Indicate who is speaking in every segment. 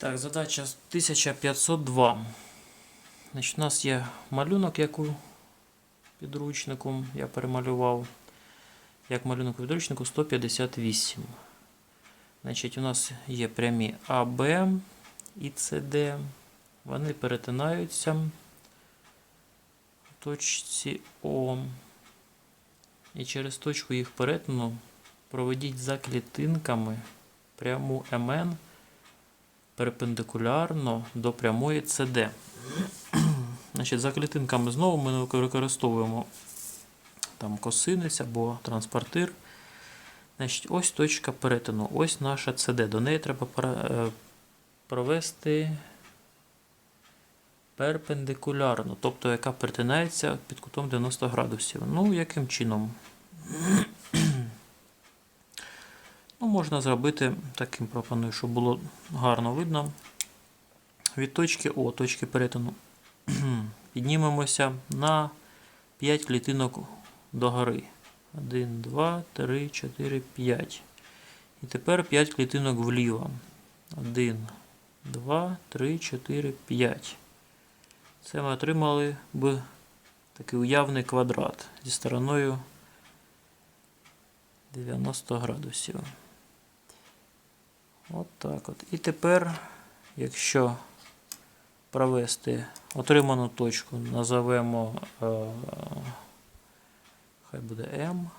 Speaker 1: Так, задача 1502. Значить, у нас є малюнок, як у підручнику. Я перемалював. Як малюнок у підручнику 158. Значить, у нас є прямі АБ і СД. Вони перетинаються в точці О. І через точку їх перетину проведіть за клітинками пряму МН перпендикулярно до прямої CD. Значить, за клітинками знову ми використовуємо там косинець або транспортир. Значить, ось точка перетину, ось наша CD. До неї треба е, провести перпендикулярно, тобто яка перетинається під кутом 90 градусів. Ну, яким чином? Ну, можна зробити таким пропоную, щоб було гарно видно. Від точки О, точки перетину, піднімемося на 5 клітинок догори. 1, 2, 3, 4, 5. І тепер 5 клітинок вліво. 1, 2, 3, 4, 5. Це ми отримали б такий уявний квадрат зі стороною 90 градусів. От так от. І тепер, якщо провести отриману точку, назовемо, е, хай буде М.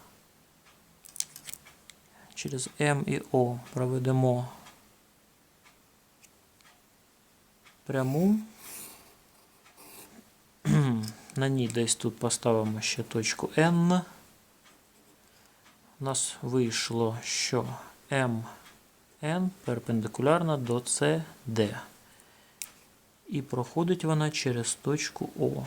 Speaker 1: Через М і О проведемо пряму. На ній десь тут поставимо ще точку N. У нас вийшло, що MN перпендикулярна до CD. І проходить вона через точку О.